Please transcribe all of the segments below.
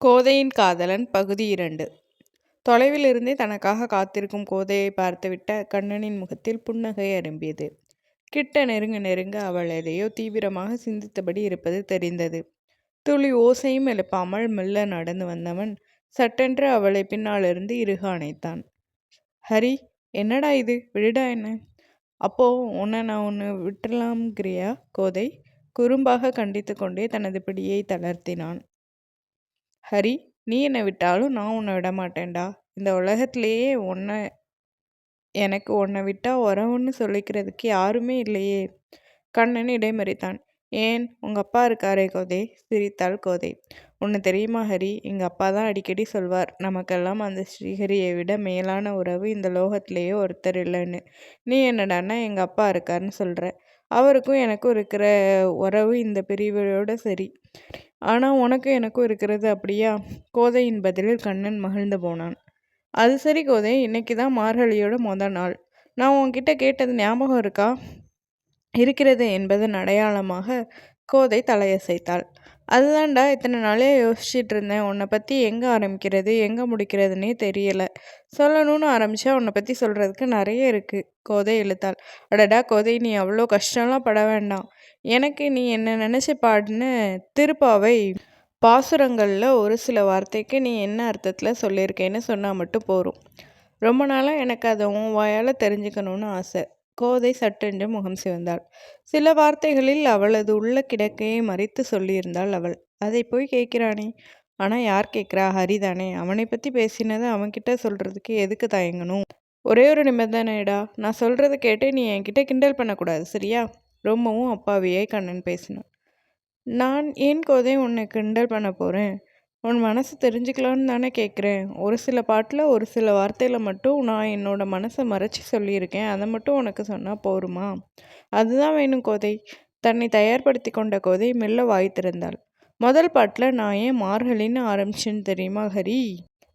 கோதையின் காதலன் பகுதி இரண்டு. தொலைவிலிருந்தே தனக்காக காத்திருக்கும் கோதையை பார்த்துவிட்ட கண்ணனின் முகத்தில் புன்னகை அரும்பியது. கிட்ட நெருங்க நெருங்க அவள் எதையோ தீவிரமாக சிந்தித்தபடி இருப்பது தெரிந்தது. துளி ஓசையும் எழுப்பாமல் மெல்ல நடந்து வந்தவன் சட்டென்று அவளை பின்னாலிருந்து இறுக அணைத்தான். ஹரி என்னடா இது? விடுடா என்ன? அப்போ உன்னை நான் ஒன்று விட்டுலாம்ங்கிறியா கோதை? குறும்பாக கண்டித்து கொண்டே தனது பிடியை தளர்த்தினான். ஹரி நீ என்னை விட்டாலும் நான் உன்னை விட மாட்டேன்டா. இந்த உலகத்திலேயே உன்னை எனக்கு உன்னை விட்டால் உறவுன்னு சொல்லிக்கிறதுக்கு யாருமே இல்லையே. கண்ணன் இடைமறித்தான். ஏன்? உங்கள் அப்பா இருக்காரே கோதை. சிரித்தாள் கோதை. ஒன்று தெரியுமா ஹரி? எங்கள் அப்பா தான் அடிக்கடி சொல்வார் நமக்கெல்லாம் அந்த ஸ்ரீஹரியை விட மேலான உறவு இந்த லோகத்திலேயே ஒருத்தர் இல்லைன்னு. நீ என்னடான்னா எங்கள் அப்பா இருக்காருன்னு சொல்கிற அவருக்கும் எனக்கும் இருக்கிற உறவு இந்த பிரிவோட சரி. ஆனால் உனக்கும் எனக்கும் இருக்கிறது அப்படியா? கோதையின் பதிலில் கண்ணன் மகிழ்ந்து போனான். அது சரி கோதை இன்னைக்கு தான் மார்கழியோட மொதல் நாள். நான் உன்கிட்ட கேட்டது ஞாபகம் இருக்கா? இருக்கிறது என்பதன் அடையாளமாக கோதை தலையசைத்தாள். அதுதான்டா இத்தனை நாளே யோசிச்சுட்டு இருந்தேன். உன்னை பற்றி எங்கே ஆரம்பிக்கிறது எங்கே முடிக்கிறதுனே தெரியலை. சொல்லணும்னு ஆரம்பித்தா உன்னை பற்றி சொல்கிறதுக்கு நிறைய இருக்குது கோதை இழுத்தாள் அடடா கோதை நீ அவ்வளோ கஷ்டம்லாம் பட வேண்டாம். எனக்கு நீ என்ன நினச்சி பாடுன்னு திருப்பாவை பாசுரங்களில் ஒரு சில வார்த்தைக்கு நீ என்ன அர்த்தத்தில் சொல்லியிருக்கேன்னு சொன்னால் மட்டும் போகும் ரொம்ப நாளாக எனக்கு அதை உன் வாயால் தெரிஞ்சுக்கணும்னு ஆசை. கோதை சட்டென்று முகம் சிவந்தாள். சில வார்த்தைகளில் அவளது உள்ள கிடக்கையை மறைத்து சொல்லியிருந்தாள் அவள். அதை போய் கேட்கிறானே? ஆனால் யார் கேட்குறா? ஹரிதானே. அவனை பற்றி பேசினதை அவன்கிட்ட சொல்கிறதுக்கு எதுக்கு தயங்கணும்? ஒரே ஒரு நிபந்தனைடா. நான் சொல்கிறத கேட்டு நீ என்கிட்ட கிண்டல் பண்ணக்கூடாது சரியா? ரொம்பவும் அப்பாவியாய் கண்ணன் பேசினான். நான் ஏன் கோதை உன்னை கிண்டல் பண்ண போகிறேன் உன் மனசு தெரிஞ்சுக்கலான்னு தானே கேட்குறேன் ஒரு சில பாட்டில் ஒரு சில வார்த்தையில் மட்டும் நான் என்னோட மனசை மறைச்சி சொல்லியிருக்கேன். அதை மட்டும் உனக்கு சொன்னால் போருமா? அதுதான் வேணும் கோதை. தன்னை தயார்படுத்தி கொண்ட கோதை மெல்ல வாய் திறந்தாள். முதல் பாட்டில் நான் ஏன் மார்கழின்னு ஆரம்பிச்சேன்னு தெரியுமா ஹரி?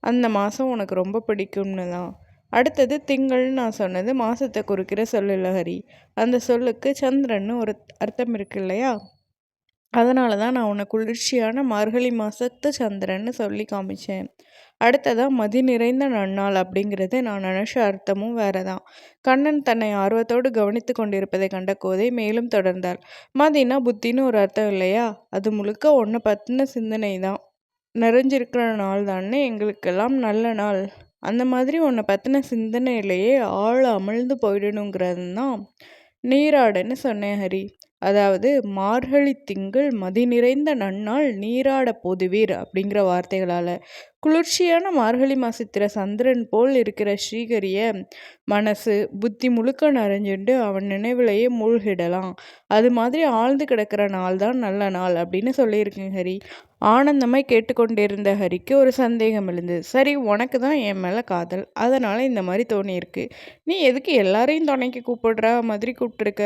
அந்த மாதம் உனக்கு ரொம்ப பிடிக்கும்னு தான் அடுத்தது திங்கள்னு நான் சொன்னது மாதத்தை குறிக்கிற சொல்லுலகரி அந்த சொல்லுக்கு சந்திரன்னு ஒரு அர்த்தம் இருக்கு இல்லையா? அதனால தான் நான் உன்னை குளிர்ச்சியான மார்கழி மாதத்து சந்திரன்னு சொல்லி காமிச்சேன். அடுத்ததாக மதி நிறைந்த நன்னாள் அப்படிங்கிறது நான் நினச்ச அர்த்தமும் வேற தான் கண்ணன் தன்னை ஆர்வத்தோடு கவனித்து கொண்டிருப்பதை கண்ட கோதை மேலும் தொடர்ந்தாள். மதினா புத்தின்னு ஒரு அர்த்தம் இல்லையா? அது முழுக்க ஒன்று பற்றின சிந்தனை தான் நிறைஞ்சிருக்கிற நாள் தானே எங்களுக்கெல்லாம் நல்ல நாள். அந்த மாதிரி உன்னை பற்றின சிந்தனையிலேயே ஆழ அமிழ்ந்து போயிடணுங்கிறது தான் நீராடன்னு சொன்னேன் ஹரி. அதாவது மார்கழி திங்கள் மதி நிறைந்த நன்னாள் நீராட போதுவீர் அப்படிங்கிற வார்த்தைகளால். குளிர்ச்சியான மார்கழி மாசத்திர சந்திரன் போல் இருக்கிற ஸ்ரீகரிய மனசு புத்தி முழுக்க நிறைஞ்சுண்டு அவன் நினைவிலேயே மூழ்கிடலாம். அது மாதிரி ஆழ்ந்து கிடக்கிற நாள் தான் நல்ல நாள் அப்படின்னு சொல்லியிருக்கேன் ஹரி. ஆனந்தமாய் கேட்டுக்கொண்டிருந்த ஹரிக்கு ஒரு சந்தேகம் எழுந்தது. சரி உனக்கு தான் என் மேலே காதல். அதனால் இந்த மாதிரி தோணியிருக்கு. நீ எதுக்கு எல்லாரையும் துணைக்கு கூப்பிடுற மாதிரி கூப்பிட்டுருக்க?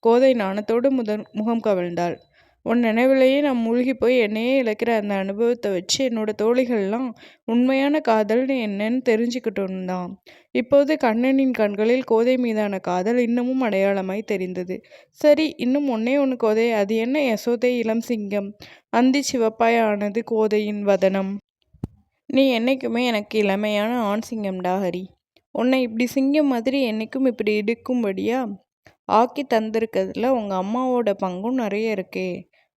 கோதை நாணத்தோடு முதன் முகம் கவிழ்ந்தாள். உன் நினைவிலேயே நான் மூழ்கி போய் என்னையே இழக்கிற அந்த அனுபவத்தை வச்சு என்னோட தோழிகள்லாம் உண்மையான காதல்னு என்னன்னு தெரிஞ்சுக்கிட்டோன்னு தான். இப்போது கண்ணனின் கண்களில் கோதை மீதான காதல் இன்னமும் அடையாளமாய் தெரிந்தது. சரி இன்னும் ஒன்னே ஒன்று கோதை. அது என்ன யசோதை இளம் சிங்கம்? அந்தி சிவப்பாய் ஆனது கோதையின் வதனம். நீ என்னைக்குமே எனக்கு இளமையான ஆண் சிங்கம்டா ஹரி. உன்னை இப்படி சிங்கம் மாதிரி என்னைக்கும் இப்படி இடுக்கும்படியா ஆக்கி தந்திருக்கிறதுல உங்கள் அம்மாவோட பங்கும் நிறைய இருக்கே.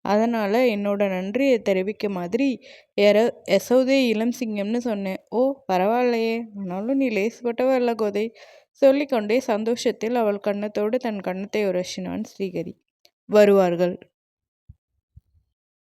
அதனால் என்னோட நன்றியை தெரிவிக்க மாதிரி யாரோ யசோதே இளம் சிங்கம்னு சொன்னேன். ஓ பரவாயில்லையே. ஆனாலும் நீ லேசுப்பட்டவ இல்லை கோதை சொல்லிக்கொண்டே சந்தோஷத்தில் அவள் கன்னத்தோடு தன் கன்னத்தை உரசினான் ஸ்ரீகரி. வருவார்கள்.